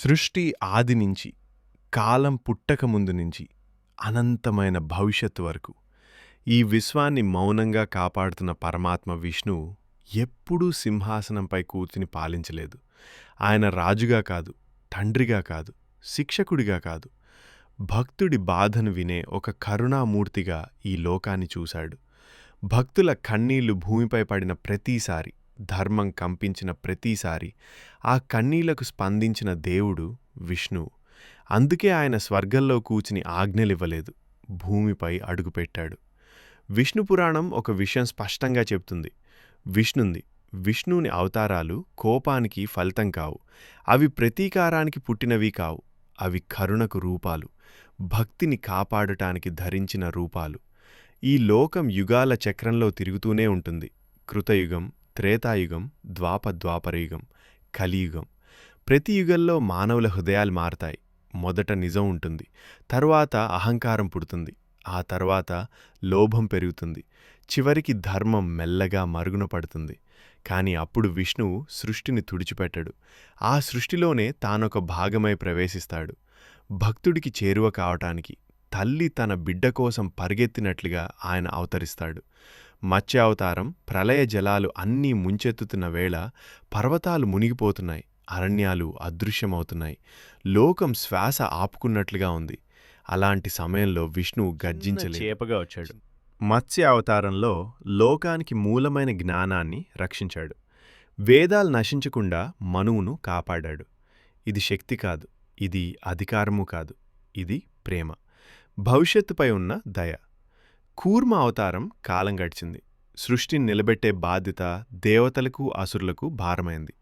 సృష్టి ఆది నుంచి కాలం పుట్టక ముందు నుంచి అనంతమైన భవిష్యత్తు వరకు ఈ విశ్వాన్ని మౌనంగా కాపాడుతున్న పరమాత్మ విష్ణువు ఎప్పుడూ సింహాసనంపై కూర్చుని పాలించలేదు. ఆయన రాజుగా కాదు తండ్రిగా కాదు శిక్షకుడిగా కాదు. భక్తుడి బాధను వినే ఒక కరుణామూర్తిగా ఈ లోకాన్ని చూశాడు. భక్తుల కన్నీళ్ళు భూమిపై పడిన ప్రతిసారి ధర్మం కంపించిన ప్రతిసారి ఆ కన్నీలకు స్పందించిన దేవుడు విష్ణువు అందుకే ఆయన స్వర్గంలో కూర్చుని ఆజ్ఞలివ్వలేదు భూమిపై అడుగుపెట్టాడు. విష్ణు పురాణం ఒక విషయం స్పష్టంగా చెప్తుంది. విష్ణుంది. విష్ణుని అవతారాలు కోపానికి ఫలితం కావు. అవి ప్రతీకారానికి పుట్టినవి కావు. అవి కరుణకు రూపాలు. భక్తిని కాపాడటానికి ధరించిన రూపాలు. ఈ లోకం యుగాల చక్రంలో తిరుగుతూనే ఉంటుంది. కృతయుగం త్రేతాయుగం ద్వాప ద్వాపరయుగం కలియుగం. ప్రతి యుగంలో మానవుల హృదయాలు మారతాయి. మొదట నిజం ఉంటుంది. తరువాత అహంకారం పుడుతుంది. ఆ తర్వాత లోభం పెరుగుతుంది. చివరికి ధర్మం మెల్లగా మరుగున పడుతుంది. కాని అప్పుడు విష్ణువు సృష్టిని తుడిచిపెట్టడు. ఆ సృష్టిలోనే తానొక భాగమై ప్రవేశిస్తాడు. భక్తుడికి చేరువ కావటానికి తల్లి తన బిడ్డ కోసం పరిగెత్తినట్లుగా ఆయన అవతరిస్తాడు. మత్స్యావతారం ప్రళయ జలాలు అన్నీ ముంచెత్తుతున్న వేళ పర్వతాలు మునిగిపోతున్నాయి. అరణ్యాలు అదృశ్యమవుతున్నాయి. లోకం శ్వాస ఆపుకున్నట్లుగా ఉంది. అలాంటి సమయంలో విష్ణువు గర్జించలే చేపగా వచ్చాడు. మత్స్య అవతారంలో లోకానికి మూలమైన జ్ఞానాన్ని రక్షించాడు. వేదాలు నశించకుండా మనువును కాపాడాడు. ఇది శక్తి కాదు. ఇది అధికారము కాదు. ఇది ప్రేమ. భవిష్యత్తుపై ఉన్న దయ. కూర్మ అవతారం కాలం గడిచింది. సృష్టిని నిలబెట్టే బాధ్యత దేవతలకు అసురులకు భారమైంది.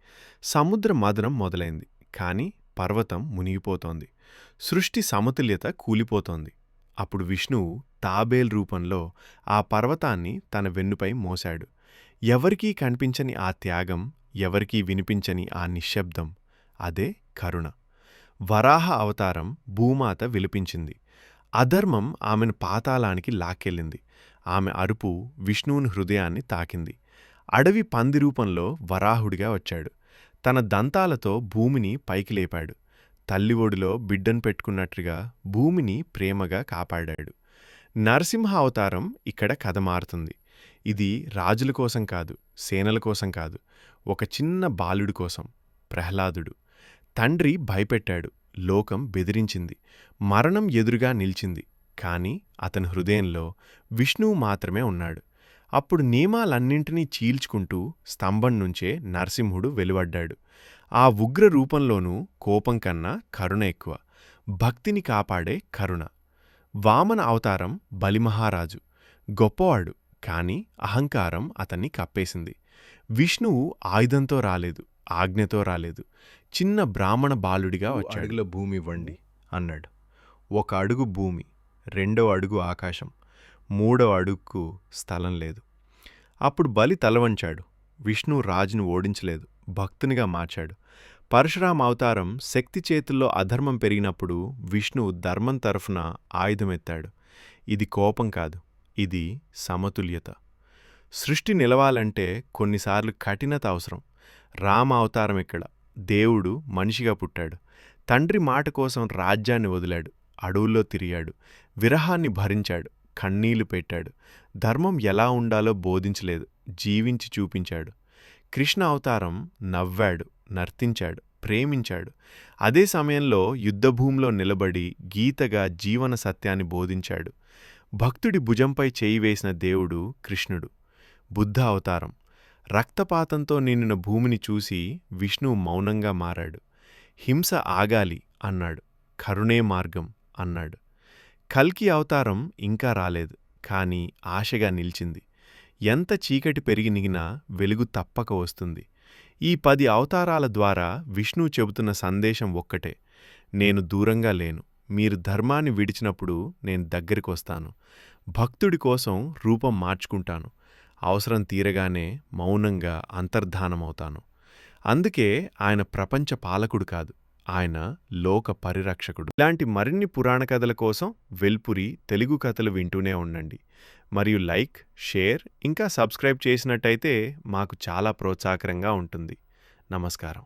సముద్ర మదనం మొదలైంది కాని పర్వతం మునిగిపోతోంది. సృష్టి సమతుల్యత కూలిపోతోంది. అప్పుడు విష్ణువు తాబేల్ రూపంలో ఆ పర్వతాన్ని తన వెన్నుపై మోశాడు. ఎవరికీ కనిపించని ఆ త్యాగం ఎవరికీ వినిపించని ఆ నిశ్శబ్దం అదే కరుణ. వరాహ అవతారం భూమాత విలిపించింది. అధర్మం ఆమెను పాతాళానికి లాక్కెళ్ళింది. ఆమె అరుపు విష్ణువుని హృదయాన్ని తాకింది. అడవి పంది రూపంలో వరాహుడిగా వచ్చాడు. తన దంతాలతో భూమిని పైకి లేపాడు. తల్లి ఒడిలో బిడ్డను పెట్టుకున్నట్టుగా భూమిని ప్రేమగా కాపాడాడు. నరసింహ అవతారం ఇక్కడ కథ మారుతుంది. ఇది రాజుల కోసం కాదు సేనల కోసం కాదు ఒక చిన్న బాలుడి కోసం ప్రహ్లాదుడు. తండ్రి భయపెట్టాడు. లోకం బెదిరించింది. మరణం ఎదురుగా నిలిచింది. కాని అతని హృదయంలో విష్ణువు మాత్రమే ఉన్నాడు. అప్పుడు నియమాలన్నింటినీ చీల్చుకుంటూ స్తంభం నుంచే నరసింహుడు వెలువడ్డాడు. ఆ ఉగ్ర రూపంలోనూ కోపం కన్నా కరుణ ఎక్కువ. భక్తిని కాపాడే కరుణ. వామన అవతారం బలిమహారాజు. గొప్పవాడు కాని అహంకారం అతన్ని కప్పేసింది. విష్ణువు ఆయుధంతో రాలేదు. ఆజ్ఞతో రాలేదు. చిన్న బ్రాహ్మణ బాలుడిగా వచ్చాడు. అడుగుల భూమి ఇవ్వండి అన్నాడు. ఒక అడుగు భూమి రెండో అడుగు ఆకాశం మూడో అడుగుకు స్థలం లేదు. అప్పుడు బలి తలవంచాడు. విష్ణు రాజును ఓడించలేదు. భక్తునిగా మార్చాడు. పరశురామ అవతారం శక్తి చేతుల్లో అధర్మం పెరిగినప్పుడు విష్ణువు ధర్మం తరఫున ఆయుధమెత్తాడు. ఇది కోపం కాదు. ఇది సమతుల్యత. సృష్టి నిలవాలంటే కొన్నిసార్లు కఠినత అవసరం. రామ అవతారం ఇక్కడ. దేవుడు మనిషిగా పుట్టాడు. తండ్రి మాట కోసం రాజ్యాన్ని వదిలాడు. అడవుల్లో తిరిగాడు. విరహాన్ని భరించాడు. కన్నీళ్ళు పెట్టాడు. ధర్మం ఎలా ఉండాలో బోధించలేదు. జీవించి చూపించాడు. కృష్ణ అవతారం నవ్వాడు నర్తించాడు ప్రేమించాడు. అదే సమయంలో యుద్ధభూమిలో నిలబడి గీతగా జీవన సత్యాన్ని బోధించాడు. భక్తుడి భుజంపై చేయి వేసిన దేవుడు కృష్ణుడు. బుద్ధ అవతారం. రక్తపాతంతో నిండిన భూమిని చూసి విష్ణువు మౌనంగా మారాడు. హింస ఆగాలి అన్నాడు. కరుణే మార్గం అన్నాడు. కల్కి అవతారం ఇంకా రాలేదు. కాని ఆశగా నిలిచింది. ఎంత చీకటి పెరిగినిగినా వెలుగు తప్పక వస్తుంది. ఈ పది అవతారాల ద్వారా విష్ణువు చెబుతున్న సందేశం ఒక్కటే. నేను దూరంగా లేను. మీరు ధర్మాన్ని విడిచినప్పుడు నేను దగ్గరికొస్తాను. భక్తుడి కోసం రూపం మార్చుకుంటాను. అవసరం తీరగానే మౌనంగా అంతర్ధానమవుతాను. అందుకే ఆయన ప్రపంచ పాలకుడు కాదు ఆయన లోక పరిరక్షకుడు. ఇలాంటి మరిన్ని పురాణ కథల కోసం వెల్పురి తెలుగు కథలు వింటూనే ఉండండి. మరియు లైక్ షేర్ ఇంకా సబ్స్క్రైబ్ చేసినట్టయితే మాకు చాలా ప్రోత్సాహకరంగా ఉంటుంది. నమస్కారం.